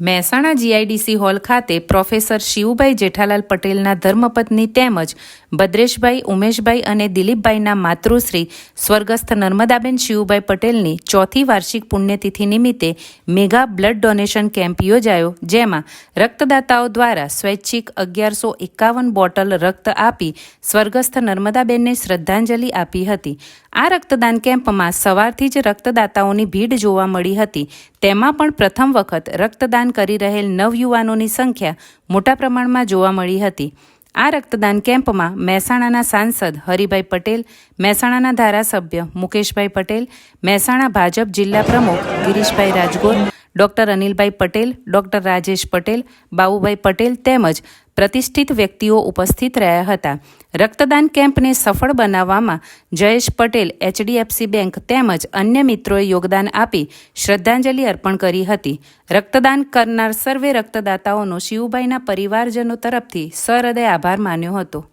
Mehsana GIDC hall ખાતે professor Shivbhai Jethalal પટેલના ધર્મપત્ની તેમજ ભદ્રેશભાઈ, ઉમેશભાઈ અને દિલીપભાઈના માતૃશ્રી સ્વર્ગસ્થ નર્મદાબેન શિવભાઈ પટેલની ચોથી વાર્ષિક પુણ્યતિથિ નિમિત્તે મેગા બ્લડ ડોનેશન કેમ્પ યોજાયો, જેમાં રક્તદાતાઓ દ્વારા સ્વૈચ્છિક અગિયારસો એકાવન બોટલ રક્ત આપી સ્વર્ગસ્થ નર્મદાબેનને શ્રદ્ધાંજલિ આપી હતી. આ રક્તદાન કેમ્પમાં સવારથી જ રક્તદાતાઓની ભીડ જોવા મળી હતી. તેમાં પણ પ્રથમ વખત રક્તદાન કરી રહેલ નવયુવાનોની સંખ્યા મોટા પ્રમાણમાં જોવા મળી હતી. આ રક્તદાન કેમ્પમાં મહેસાણાના સાંસદ હરિભાઈ પટેલ, મહેસાણાના ધારાસભ્ય મુકેશભાઈ પટેલ, મહેસાણા ભાજપ જિલ્લા પ્રમુખ ગિરીશભાઈ રાજગોર, ડોક્ટર અનિલભાઈ પટેલ, ડોક્ટર રાજેશ પટેલ, બાબુભાઈ પટેલ તેમજ પ્રતિષ્ઠિત વ્યક્તિઓ ઉપસ્થિત રહ્યા હતા. રક્તદાન કેમ્પને સફળ બનાવવામાં જયેશ પટેલ, એચડીએફસી બેંક તેમજ અન્ય મિત્રોએ યોગદાન આપી શ્રદ્ધાંજલિ અર્પણ કરી હતી. રક્તદાન કરનાર સર્વે રક્તદાતાઓનો શિવભાઈના પરિવારજનો તરફથી સહૃદય આભાર માન્યો હતો.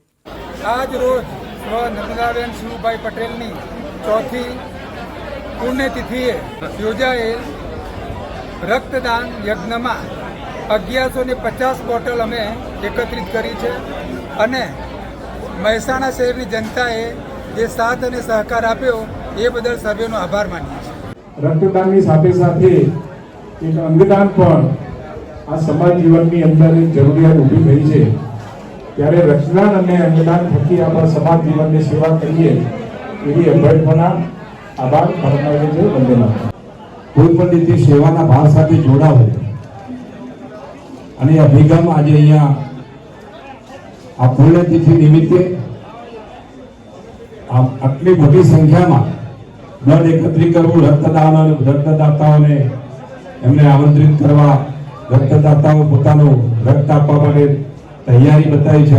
આજ રોજ નર્મદાબેન શિવભાઈ પટેલની ચોથી પુણ્યતિથિએ યોજાયેલ રક્તદાન યજ્ઞમાં અગિયારસો ને પચાસ બોટલ અમે એકત્રિત કરી છે. અને મહેસાણા શહેરની જનતાએ જે સાથ અને સહકાર આપ્યો એ બદલ સર્વેનો આભાર માનીએ છીએ. રક્તદાનની સાથે સાથે એક અંગદાન પણ આ સમાજ જીવનની અંદર એક જરૂરિયાત ઊભી થઈ છે. ત્યારે રક્તદાન અને અંગદાન થકી આપણા સમાજ જીવનની સેવા કરીએ એવી અભ્યર્થના આભાર ફરમાવે છે વંદના કોઈ પણ રીતે સેવાના ભાવ સાથે જોડાવો અને અભિગમ આજે અહીંયા આ પુણ્યતિથિ નિમિત્તે આટલી મોટી સંખ્યામાં બ્લડ એકત્રિત કરવું રક્તદાન રક્તદાતાઓને એમને આમંત્રિત કરવા રક્તદાતાઓ પોતાનું રક્ત આપવા માટે તૈયારી બતાવી છે.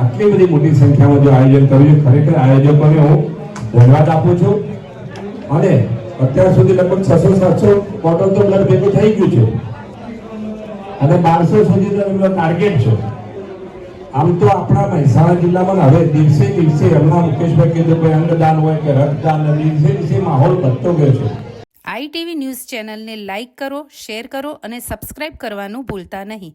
આટલી બધી મોટી સંખ્યામાં જો આયોજન કર્યું ખરેખર આયોજકોને હું ધન્યવાદ આપું છું. અને અત્યાર સુધી લગભગ છસો સાતસો બોટલ તો બ્લડ ભેગું થઈ ગયું છે. અને બારસો સુધી તો ટાર્ગેટ છે. આમ તો આપણા મહેસાણા જિલ્લામાં હવે દિવસે દિવસે હમણાં મુકેશભાઈ કીધું કે અંગદાન હોય કે રક્તદાન દિવસે દિવસે માહોલ વધતો ગયો છે. આઈટીવી ન્યૂઝ ચેનલને લાઇક કરો, શેર કરો અને સબસ્ક્રાઇબ કરવાનું ભૂલતા નહીં.